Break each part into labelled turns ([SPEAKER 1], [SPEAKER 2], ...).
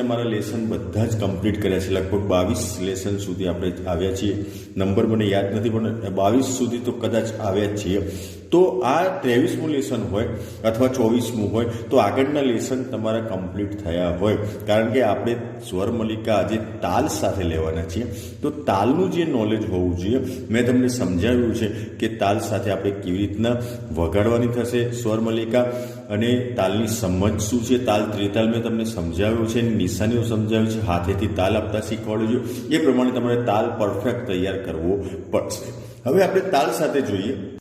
[SPEAKER 1] કરીને મારા લેસન બધા જ કમ્પ્લીટ કર્યા છે. લગભગ બાવીસ લેસન સુધી આપણે આવ્યા છીએ. નંબર મને યાદ નથી, પણ બાવીસ સુધી તો કદાચ આવ્યા જ છીએ. તો આ ત્રેવીસમું લેસન હોય અથવા ચોવીસમું હોય, તો આગળના લેસન તમારા કમ્પ્લીટ થયા હોય. કારણ કે આપણે સ્વરમલિકા આજે તાલ સાથે લેવાના છીએ. તો તાલનું જે નોલેજ હોવું જોઈએ, મેં તમને સમજાવ્યું છે કે તાલ સાથે આપણે કેવી રીતના વગાડવાની થશે સ્વરમલિકા અને તાલની સમજ શું છે? તાલ ત્રિતાલ મેં તમને સમજાવ્યું છે, નિશાનીઓ સમજાવ્યું છે, હાથેથી તાલ આપતા શીખવાડ્યું છે એ પ્રમાણે તમારે તાલ પરફેક્ટ તૈયાર કરવો પડશે. હવે આપણે તાલ સાથે જોઈએ.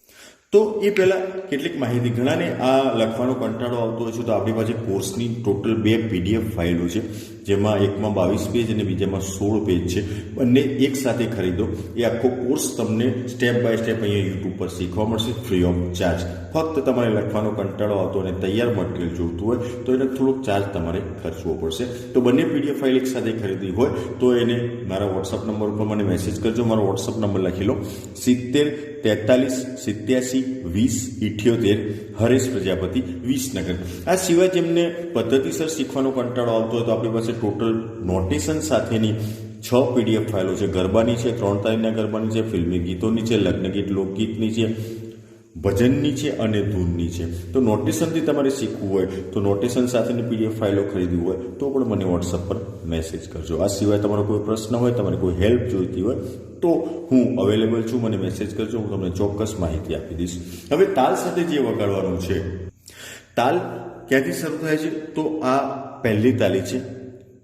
[SPEAKER 1] તો એ પહેલાં કેટલીક માહિતી ઘણાને આ લખવાનો કંટાળો આવતો હોય છે. તો આપણી પાસે કોર્સની ટોટલ બે પીડીએફ ફાઇલો છે. જેમાં એકમાં બાવીસ પેજ અને બીજામાં સોળ પેજ છે. બંને એક સાથે ખરીદો. એ આખો કોર્સ તમને સ્ટેપ બાય સ્ટેપ અહીંયા યુટ્યુબ પર શીખવા મળશે. ફ્રી ઓફ ચાર્જ ફક્ત તમારે લખવાનો કંટાળો આવતો અને તૈયાર મટીરિયલ જોઈતું હોય, તો એને થોડોક ચાર્જ તમારે ખર્ચવો પડશે. તો બંને પીડીએફ ફાઇલ એક સાથે ખરીદી હોય, તો એને મારા વોટ્સઅપ નંબર ઉપર મને મેસેજ કરજો. મારો વોટ્સઅપ નંબર લખી લો. સિત્તેર, તેતાલીસ, સિત્યાસી, વીસ, ઇઠ્યોતેર, હરેશ પ્રજાપતિ, વિસનગર. આ સિવાય જેમને પદ્ધતિસર શીખવાનો કંટાળો આવતો હોય, તો આપણી પાસે ટોટલ નોટેશન સાથેની છ પીડીએફ ફાઇલો છે. ગરબાની છે, ત્રણ તારીખના ગરબાની છે ફિલ્મી ગીતોની છે લગ્ન ગીત લોકગીતની છે, ભજનની છે અને ધૂનની છે. તો નોટેશનથી તમારે શીખવું હોય, તો નોટેશન સાથેની પીડીએફ ફાઇલો ખરીદવી હોય, તો પણ મને વોટ્સઅપ પર મેસેજ કરજો. આ સિવાય તમારો કોઈ પ્રશ્ન હોય, તમારે કોઈ હેલ્પ જોઈતી હોય, તો હું અવેલેબલ છું, મને મેસેજ કરજો, હું તમને ચોક્કસ માહિતી આપી દઈશ. હવે તાલ સાથે જે વગાડવાનું છે, તાલ ક્યાંથી શરૂ થાય છે? તો આ પહેલી તાલી છે.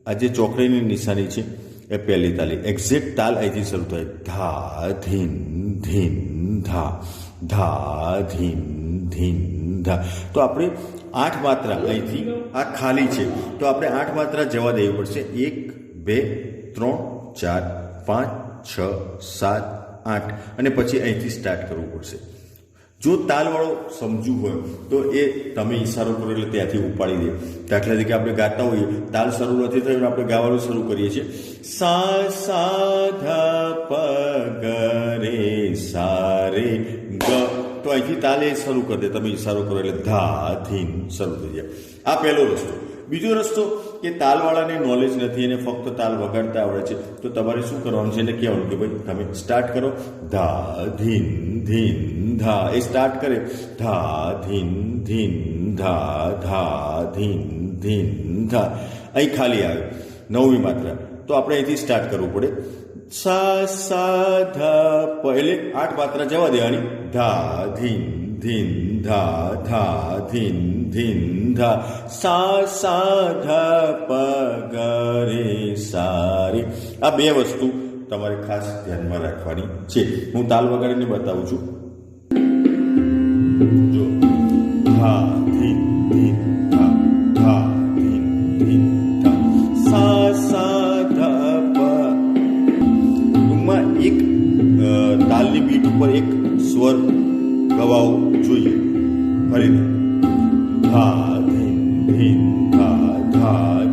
[SPEAKER 1] આ જે ચોકડીની નિશાની છે, એ પહેલી તાલી. એક્ઝેક્ટ તાલ અહીંથી શરૂ થાય. ધા, ધીન ધીન, ધા. ધા, ધીન ધીન, ધા. તો આપણે આઠ માત્રા અહીંથી, આ ખાલી છે. તો આપણે આઠ માત્રા જવા દેવી પડશે. એક, બે, ત્રણ, ચાર, પાંચ, છ, સાત, આઠ. અને પછી અહીંથી સ્ટાર્ટ કરવું પડશે. જો તાલવાળો સમજવું હોય, તો એ તમે ઈશારો કરો એટલે ત્યાંથી ઉપાડી દે. દાખલા તરીકે આપણે ગાતા હોઈએ, તાલ શરૂ નથી થયું આપણે ગાવાનું શરૂ કરીએ છીએ. સા સા ધ પ રે સા રે ગ. તો અહીંથી તાલે શરૂ કરી દે, તમે ઈશારો કરો એટલે ધા, ધીન શરૂ થઈ જાય. આ પહેલો રસ્તો. બીજો રસ્તો કે તાલવાળાને નોલેજ નથી અને ફક્ત તાલ વગાડતા આવડે છે. તો તમારે શું કરવાનું છે? એને કહેવાનું કે ભાઈ, તમે સ્ટાર્ટ કરો. ધા, ધીન ધીન, ધા. એ સ્ટાર્ટ કરે. ધા, ધીન ધીન, ધા ધા, ધીન ધીન, ધા. અહીં ખાલી આવે. નવમી માત્રા. તો આપણે અહીંથી સ્ટાર્ટ કરવું પડે. સા સા, ધ. એટલે આઠ માત્રા જવા દેવાની. ધા, ધીન ધીન ધા ધા ધીન ધીન ધા સા સા ધ પ ગ રે સા આ બે વસ્તુ તમારે ખાસ ધ્યાનમાં રાખવાની છે. હું તાલ વગાડીને બતાવું છું. જો, ધા, ધીન ધીન, ધા ધા, ધીન ધીન, ધા. સા સા ધ પ ટૂંકમાં એક તાલની બીટ ઉપર એક સ્વર ગવાવો જોઈએ ફરીને ધા ધીન ધા ધા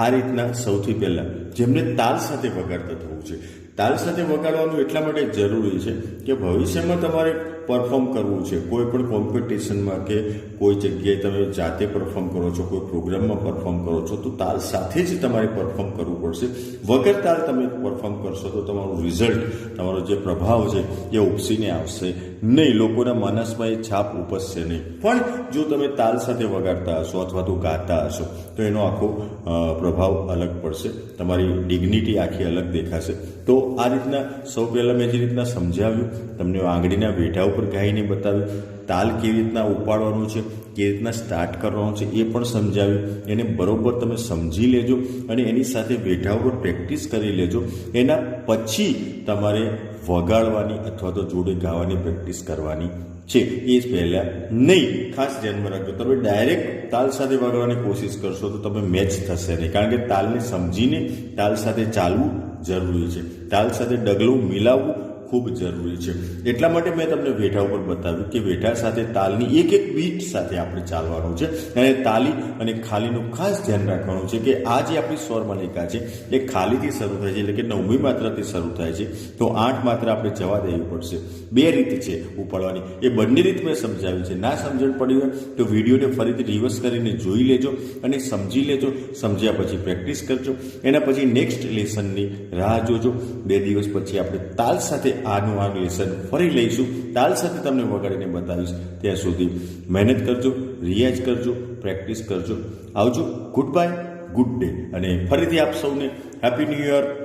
[SPEAKER 1] આ રીતના સૌથી પહેલા જેમને તાલ સાથે વગાડતા થવું છે. તાલ સાથે વગાડવાનું એટલા માટે જરૂરી છે કે ભવિષ્યમાં તમારે પરફોર્મ કરવું છે. કોઈ પણ કોમ્પિટિશનમાં કે કોઈ જગ્યાએ તમે જાતે પરફોર્મ કરો છો, કોઈ પ્રોગ્રામમાં પરફોર્મ કરો છો, તો તાલ સાથે જ તમારે પરફોર્મ કરવું પડશે. વગર તાલ તમે પરફોર્મ કરશો તો તમારું રિઝલ્ટ તમારો જે પ્રભાવ છે એ ઉપસીને આવશે. નહીં, લોકોના માનસમાં એ છાપ ઉપસશે નહીં. પણ જો તમે તાલ સાથે વગાડતા હશો અથવા તો ગાતા હશો, તો એનો આખો પ્રભાવ અલગ પડશે. તમારી ડિગ્નિટી આખી અલગ દેખાશે. તો આ રીતના સૌ પહેલાં મેં જે રીતના સમજાવ્યું, તમને આંગળીના વેઢા ઉપર ગાઈને બતાવ્યું, તાલ કેવી રીતના ઉપાડવાનું છે, કેવી રીતના સ્ટાર્ટ કરવાનું છે, એ પણ સમજાવ્યું. એને બરોબર તમે સમજી લેજો અને એની સાથે વેઢા ઉપર પ્રેક્ટિસ કરી લેજો. એના પછી તમારે વગાડવાની અથવા તો જોડે ગાવાની પ્રેક્ટિસ કરવાની છે. એ જ પહેલાં નહીં. ખાસ ધ્યાનમાં રાખજો. તમે ડાયરેક્ટ તાલ સાથે વગાડવાની કોશિશ કરશો તો તમે મેચ થશે નહીં. કારણ કે તાલને સમજીને તાલ સાથે ચાલવું જરૂરી છે. તાલ સાથે ડગલું મિલાવવું ખૂબ જરૂરી છે. એટલા માટે મેં તમને વેઠા ઉપર બતાવ્યું કે વેઠા સાથે તાલની એક એક બીટ સાથે આપણે ચાલવાનું છે અને તાલી અને ખાલીનું ખાસ ધ્યાન રાખવાનું છે કે આ જે આપણી સ્વરમાલિકા છે, એ ખાલીથી શરૂ થાય છે એટલે કે નવમી માત્રાથી શરૂ થાય છે, તો આઠ માત્રા આપણે જવા દેવી પડશે. બે રીત છે ઉપાડવાની. એ બંને રીત મેં સમજાવી છે. ના સમજણ પડી હોય તો વિડીયોને ફરીથી રિવર્સ કરીને જોઈ લેજો અને સમજી લેજો, સમજ્યા પછી પ્રેક્ટિસ કરજો. એના પછી નેક્સ્ટ લેસનની રાહ જોજો. બે દિવસ પછી આપણે તાલ સાથે આનું આ લેસન ફરી લઈશું. તાલ સાથે તમને વગાડીને બતાવીશ. ત્યાં સુધી મહેનત કરજો, રિયાઝ કરજો, પ્રેક્ટિસ કરજો. આવજો. ગુડ બાય ગુડ ડે અને ફરીથી આપ સૌને હેપી ન્યૂ યર